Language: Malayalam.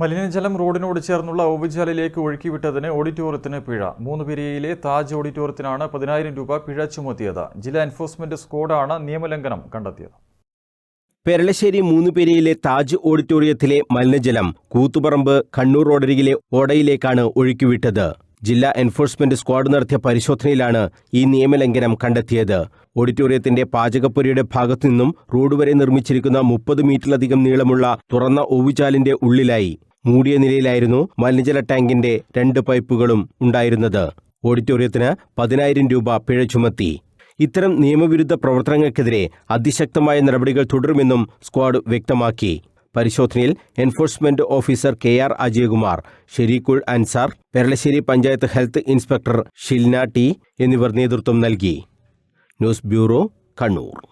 മലിനജലം റോഡിനോട് ചേർന്നുള്ള ഓവുചാലിലേക്ക് ഒഴുക്കിവിട്ടതിന് ഓഡിറ്റോറിയത്തിന് പിഴ. മൂന്ന് പെരിയയിലെ താജ് ഓഡിറ്റോറിയത്തിനാണ് പതിനായിരം രൂപ പിഴ ചുമത്തിയത്. ജില്ലാ എൻഫോഴ്സ്മെന്റ് സ്ക്വാഡാണ് നിയമലംഘനം കണ്ടെത്തിയത്. പെരളശ്ശേരി മൂന്നുപേരിയിലെ താജ് ഓഡിറ്റോറിയത്തിലെ മലിനജലം കൂത്തുപറമ്പ് കണ്ണൂർ റോഡരികിലെ ഓടയിലേക്കാണ് ഒഴുക്കിവിട്ടത്. ജില്ലാ എൻഫോഴ്സ്മെന്റ് സ്ക്വാഡ് നടത്തിയ പരിശോധനയിലാണ് ഈ നിയമലംഘനം കണ്ടെത്തിയത്. ഓഡിറ്റോറിയത്തിന്റെ പാചകപ്പുരയുടെ ഭാഗത്തു നിന്നും റോഡ് വരെ നിർമ്മിച്ചിരിക്കുന്ന മുപ്പത് മീറ്ററിലധികം നീളമുള്ള തുറന്ന ഓവുചാലിന്റെ ഉള്ളിലായി. മൂടിയ നിലയിലായിരുന്നു മലിനജല ടാങ്കിന്റെ രണ്ട് പൈപ്പുകളും ഉണ്ടായിരുന്നത്. ഓഡിറ്റോറിയത്തിന് പതിനായിരം രൂപ പിഴ ചുമത്തി. ഇത്തരം നിയമവിരുദ്ധ പ്രവർത്തനങ്ങൾക്കെതിരെ അതിശക്തമായ നടപടികൾ തുടരുമെന്നും സ്ക്വാഡ് വ്യക്തമാക്കി. പരിശോധനയിൽ enforcement officer K R Ajayakumar Shareekhul Ansar Peralassery panchayat health inspector Shilna T എന്നിവർ നേതൃത്വം നൽകി. News bureau Kannur.